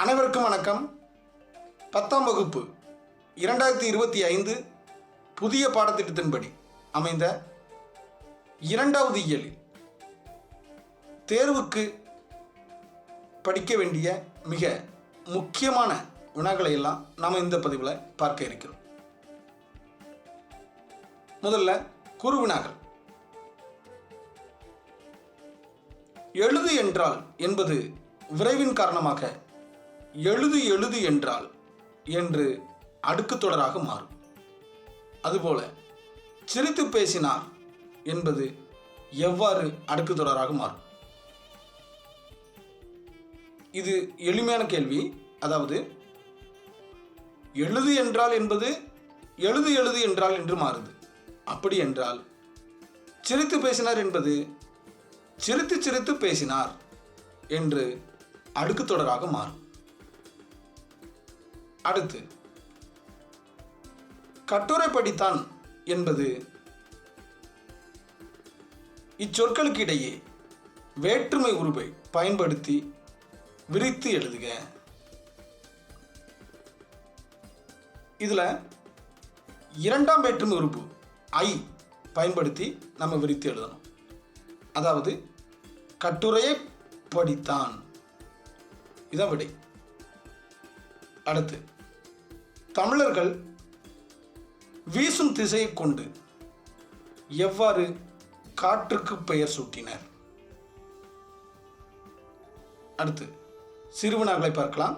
அனைவருக்கும் வணக்கம். பத்தாம் வகுப்பு இரண்டாயிரத்தி இருபத்தி ஐந்து புதிய பாடத்திட்டத்தின்படி அமைந்த இரண்டாவது இயலில் தேர்வுக்கு படிக்க வேண்டிய மிக முக்கியமான வினாக்களை எல்லாம் நாம் இந்த பதிவில் பார்க்க இருக்கிறோம். முதல்ல குறு வினாக்கள். எழுது என்றால் என்பது விரைவின் காரணமாக எழுது எழுது என்றால் என்று அடுக்குத் தொடராக மாறும். அதுபோல சிரித்து பேசினார் என்பது எவ்வாறு அடுக்கு தொடராக மாறும்? இது எளிமையான கேள்வி. அதாவது எழுது என்றால் என்பது எழுது எழுது என்றால் என்று மாறுது. அப்படி என்றால் சிரித்து பேசினார் என்பது சிரித்து சிரித்து பேசினார் என்று அடுக்குத் தொடராக மாறும். அடுத்து. கட்டுரை படித்தான் என்பது இச்சொற்களுக்கு இடையே வேற்றுமை உருவை பயன்படுத்தி விரித்து எழுதுக. இதில் இரண்டாம் வேற்றுமை உறுப்பு ஐ பயன்படுத்தி நம்ம விரித்து எழுதணும். அதாவது கட்டுரையை படித்தான். இதான் விடை. அடுத்து. தமிழர்கள் வீசும் திசையை கொண்டு எவ்வாறு காற்றுக்கு பெயர் சூட்டினர்? அடுத்து சிறுவனார்களை பார்க்கலாம்.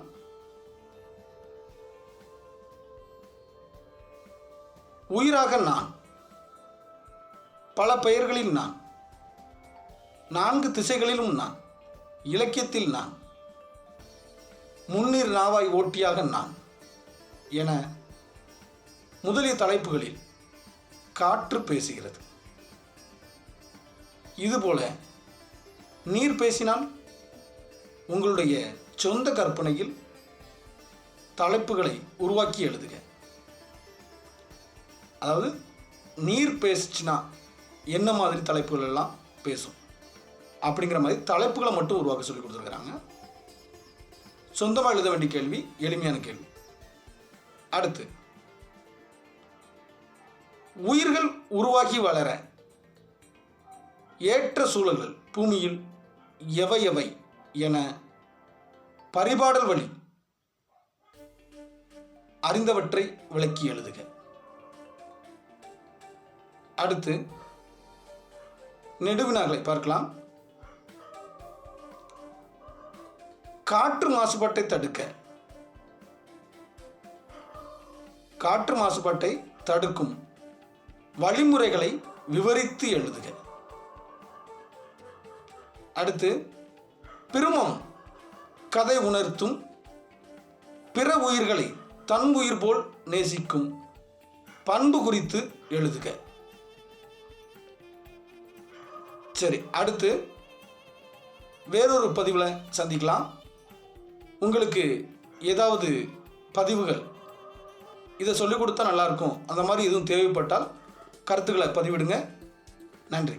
உயிராக நான் பல பெயர்களில் நான் நான்கு திசைகளிலும் நான் இலக்கியத்தில் நான் முன்னீர் நாவாய் ஓட்டியாக நான் என முதலிய தலைப்புகளில் காற்று பேசுகிறது. இதுபோல நீர் பேசினால் உங்களுடைய சொந்த கற்பனையில் தலைப்புகளை உருவாக்கி எழுதுக. அதாவது நீர் பேசுச்சுன்னா என்ன மாதிரி தலைப்புகள் எல்லாம் பேசும்? அப்படிங்கிற மாதிரி தலைப்புகளை மட்டும் உருவாக்க சொல்லி கொடுத்துருக்குறாங்க. சொந்தமாக எழுத வேண்டிய கேள்வி எளிமையான கேள்வி. அடுத்து. உயிர்கள் உருவாகி வளர ஏற்ற சூழல்கள் பூமியில் எவை எவை என பரிபாடல் வழி அறிந்தவற்றை விளக்கி எழுதுக. அடுத்து நெடுவினாக்களை பார்க்கலாம். காற்று மாசுபாட்டை தடுக்க காற்று மாசுபாட்டை தடுக்கும் வழிமுறைகளை விவரித்து எழுதுக. அடுத்து பிருமம் கதை உணர்த்தும் பிற உயிர்களை தன் உயிர் போல் நேசிக்கும் பண்பு குறித்து எழுதுக. சரி அடுத்து வேறொரு பதிவில் சந்திக்கலாம். உங்களுக்கு ஏதாவது பதிவுகள் இதை சொல்லிக் கொடுத்தா நல்லாயிருக்கும். அந்த மாதிரி எதுவும் தேவைப்பட்டால் கருத்துக்களை பதிவிடுங்க. நன்றி.